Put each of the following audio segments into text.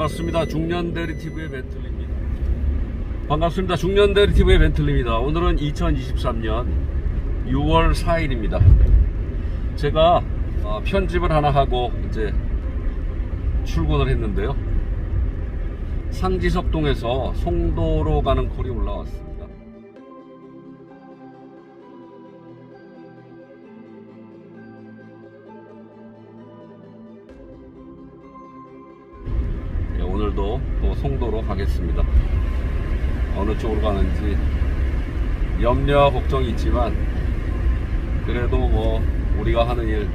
반갑습니다. 중년대리 TV의 벤틀리입니다. 반갑습니다. 중년대리 TV의 벤틀리입니다. 오늘은 2023년 6월 4일입니다. 제가 어, 편집을 하나 하고 이제 출근을 했는데요. 상지석동에서 송도로 가는 콜이 올라왔습니다. 송도로 가겠습니다. 어느 쪽으로 가는지 염려와 걱정이 있지만 그래도 뭐 우리가 하는 일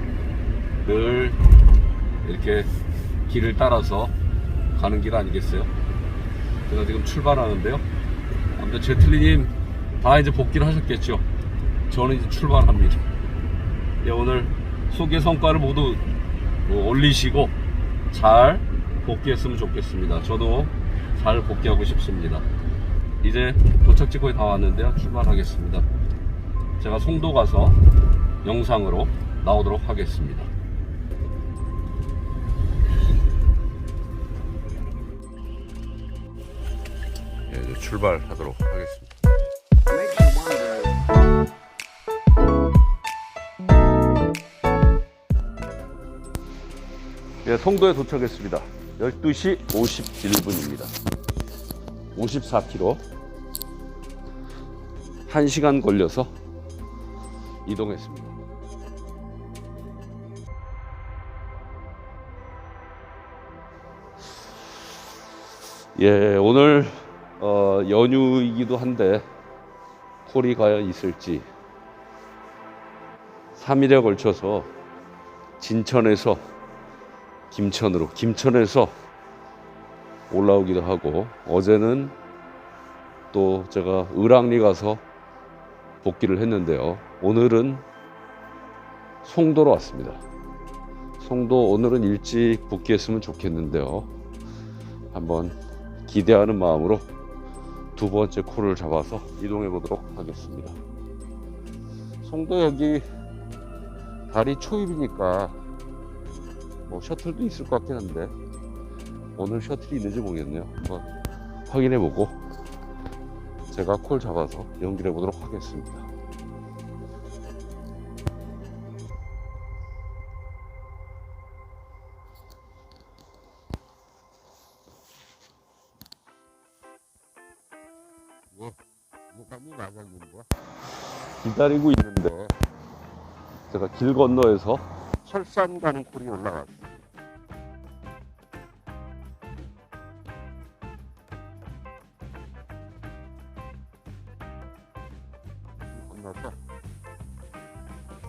늘 이렇게 길을 따라서 가는 길 아니겠어요? 제가 지금 출발하는데요. 아무튼 제틀리님 다 이제 복귀를 하셨겠죠? 저는 이제 출발합니다. 예, 오늘 소개 성과를 모두 뭐 올리시고 잘 복귀했으면 좋겠습니다. 저도 잘 복귀하고 싶습니다. 이제 도착지 거의 다 왔는데요. 출발하겠습니다. 제가 송도 가서 영상으로 나오도록 하겠습니다. 예, 출발하도록 하겠습니다. 예, 송도에 도착했습니다. 12시 51분입니다. 54km. 1시간 걸려서 이동했습니다. 예, 오늘 어, 연휴이기도 한데 콜이 과연 있을지 3일에 걸쳐서 진천에서 김천으로 김천에서 올라오기도 하고 어제는 또 제가 을왕리 가서 복귀를 했는데요. 오늘은 송도로 왔습니다. 송도 오늘은 일찍 복귀했으면 좋겠는데요. 한번 기대하는 마음으로 두 번째 콜을 잡아서 이동해 보도록 하겠습니다. 송도 여기 달이 초입이니까 뭐 셔틀도 있을 것 같긴 한데 오늘 셔틀이 있는지 모르겠네요. 한번 확인해 보고 제가 콜 잡아서 연결해 보도록 하겠습니다. 뭐, 뭐가 뭐 나가는 거야? 기다리고 있는데 제가 길 건너에서 설산 가는 콜이 올라왔어. 끝나서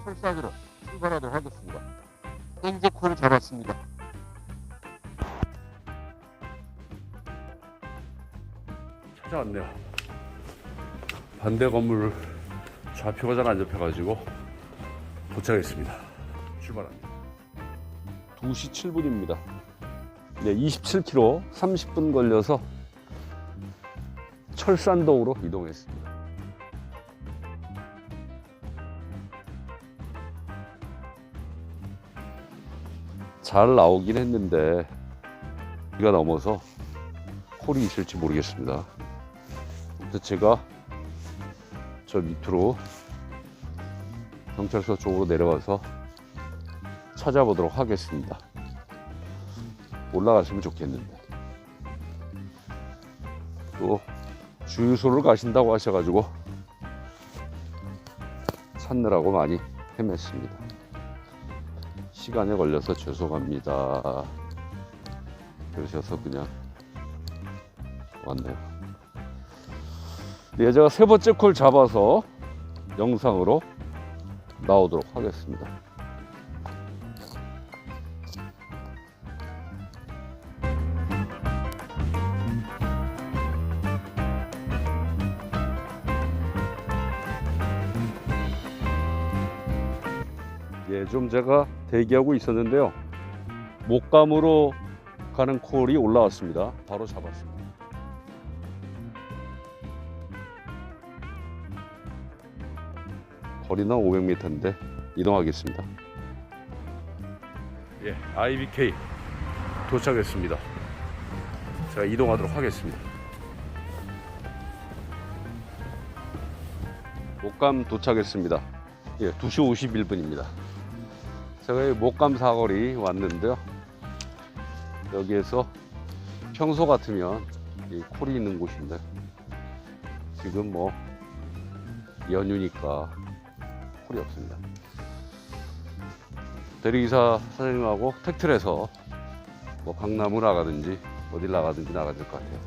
설산으로 출발하도록 하겠습니다. 콜을 잡았습니다. 찾아왔네요. 반대 건물 좌표가 잘 안 잡혀가지고 도착했습니다. 출발합니다. 2시 7분입니다. 네, 27km 30분 걸려서 철산동으로 이동했습니다. 잘 나오긴 했는데 비가 넘어서 콜이 있을지 모르겠습니다. 그래서 제가 저 밑으로 경찰서 쪽으로 내려가서 찾아보도록 하겠습니다. 올라가시면 좋겠는데. 또 주유소를 가신다고 하셔가지고 찾느라고 많이 헤맸습니다. 시간에 걸려서 죄송합니다. 그러셔서 그냥 왔네요. 네, 제가 세 번째 콜 잡아서 영상으로 나오도록 하겠습니다. 예, 좀 제가 대기하고 있었는데요. 목감으로 가는 콜이 올라왔습니다. 바로 잡았습니다. 거리는 500m인데 이동하겠습니다. 예, IBK 도착했습니다. 제가 이동하도록 하겠습니다. 목감 도착했습니다. 예, 2시 51분입니다. 제가 이 목감 사거리 왔는데요. 여기에서 평소 같으면 이 콜이 있는 곳인데 지금 뭐 연휴니까 콜이 없습니다. 대리기사 사장님하고 택트에서 뭐 강남을 나가든지 어딜 나가든지 나가야 될 것 같아요.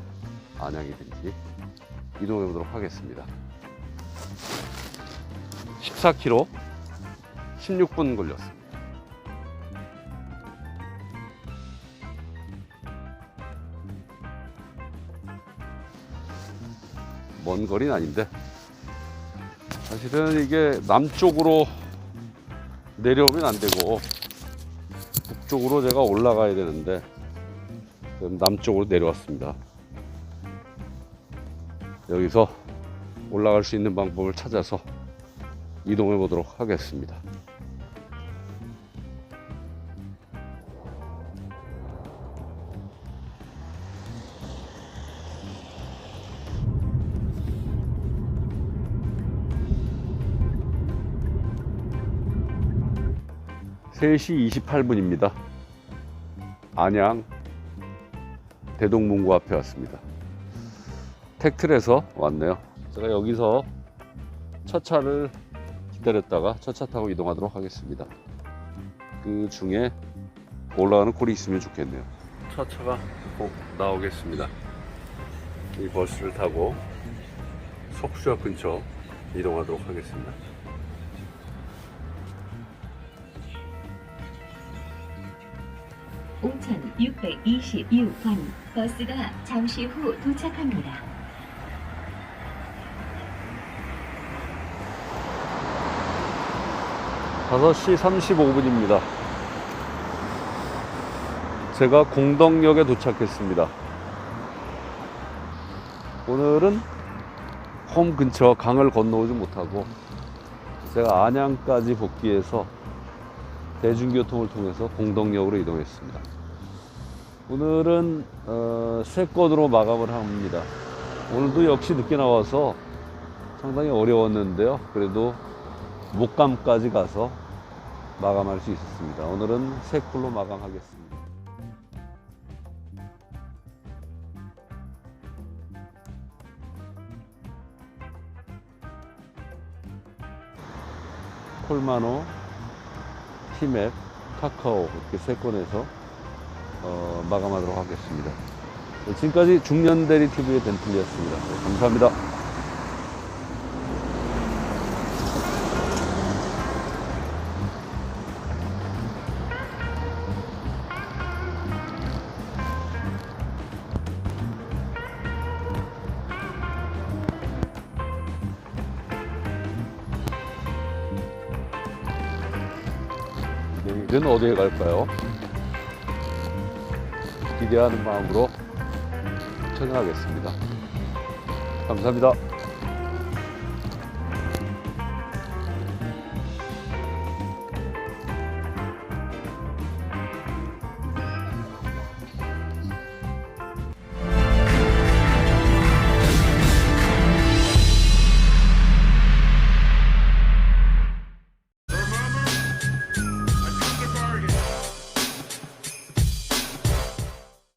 안양이든지 이동해 보도록 하겠습니다. 14km 16분 걸렸습니다. 먼 거리는 아닌데 사실은 이게 남쪽으로 내려오면 안 되고 북쪽으로 제가 올라가야 되는데 남쪽으로 내려왔습니다. 여기서 올라갈 수 있는 방법을 찾아서 이동해 보도록 하겠습니다. 세시 28분입니다. 안양 대동문고 앞에 왔습니다. 택트에서 왔네요. 제가 여기서 첫 차를 기다렸다가 첫 차 타고 이동하도록 하겠습니다. 그 중에 올라가는 콜이 있으면 좋겠네요. 첫 차가 꼭 나오겠습니다. 이 버스를 타고 석수역 근처 이동하도록 하겠습니다. 오천 육백이십육 번 버스가 잠시 후 도착합니다. 5시 35분입니다. 제가 공덕역에 도착했습니다. 오늘은 홈 근처 강을 건너오지 못하고 제가 안양까지 복귀해서 대중교통을 통해서 공덕역으로 이동했습니다. 오늘은 어, 세 건으로 마감을 합니다. 오늘도 역시 늦게 나와서 상당히 어려웠는데요. 그래도 목감까지 가서 마감할 수 있었습니다. 오늘은 세 콜로 마감하겠습니다. 콜마노, 티맵, 카카오 이렇게 세 건에서 어, 마감하도록 하겠습니다. 네, 지금까지 중년대리 TV의 벤틀리였습니다. 네, 감사합니다. 내일은 어디에 갈까요? 기대하는 마음으로 퇴근하겠습니다. 감사합니다.